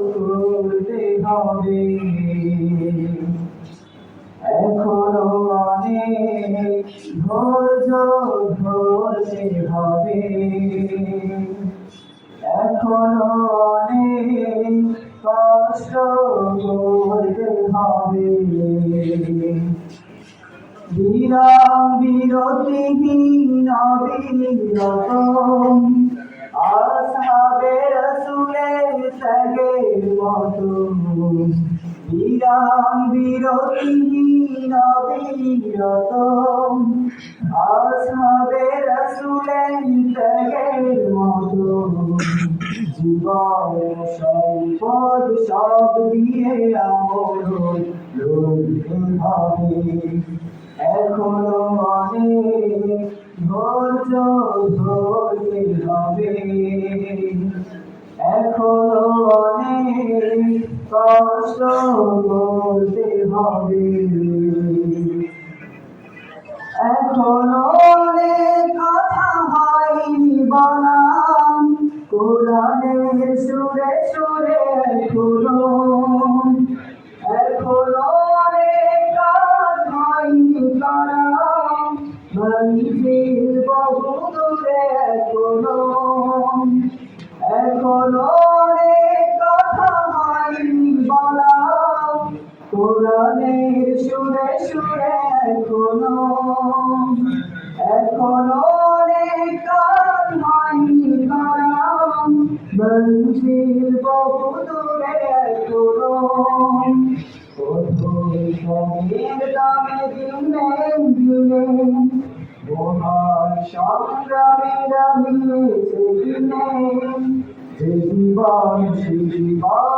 করতে হবে। এখনও অনেক ধৈর্য ধরতে হবে। এখনও অনেক কষ্ট করতে বিরাম বিরতিহীন অবিরত আসহাবে রসুলের ত্যাগের মতো সব দিয়ে আমল হবে এখনও এখনও কষ্ট করতে হবে। এখনও কথা হয়নি বলা কোরআনের সুরে সুরে এখনও এখনও অনেক কাজ হয়নি করা মঞ্জিল বহু দূরে এখনও এখনও কোরআনের সুরে সুরে এখনও এখনও মঞ্জিল বহু দূরে এখনও দামে দিনে দিনে মহান সংগ্রামীরা মিলেছে দিনে জীবন জীবন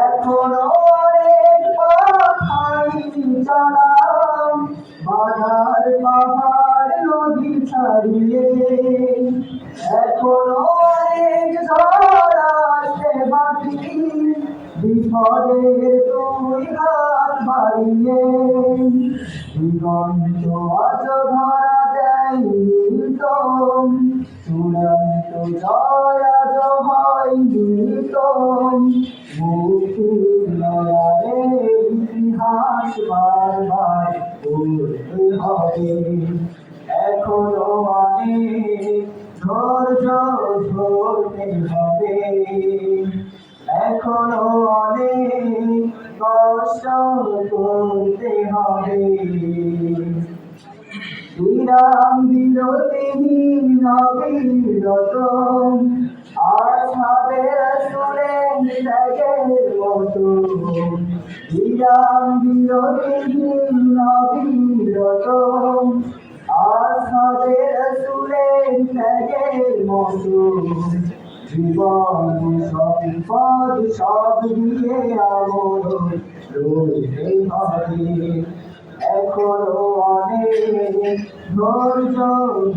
এখনও অনেক হয়নি জানা বাধার পাহাড় নদী ছাড়িয়ে। এখনও অনেক ঝড় আসে বাকি বিপদের আজ হয়নি তো মুক্তির লড়াইয়ে ইতিহাস বারবার পড়তে হবে এখনও অনেক ধৈর্য ধরতে বিরতিহীন জীবন সম্পদ সব দিয়ে আমল রইতে হবে এখনও অনেক ধৈর্য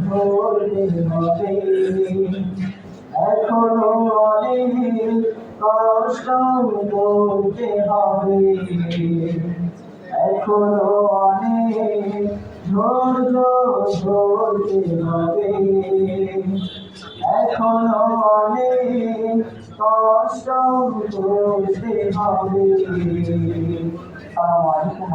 ধরতে হবে এখনও অনেক হবে। এখনও অনেক ধৈর্য ধরতে হবে এখনও অনেক কষ্ট হবে। আলাইকুম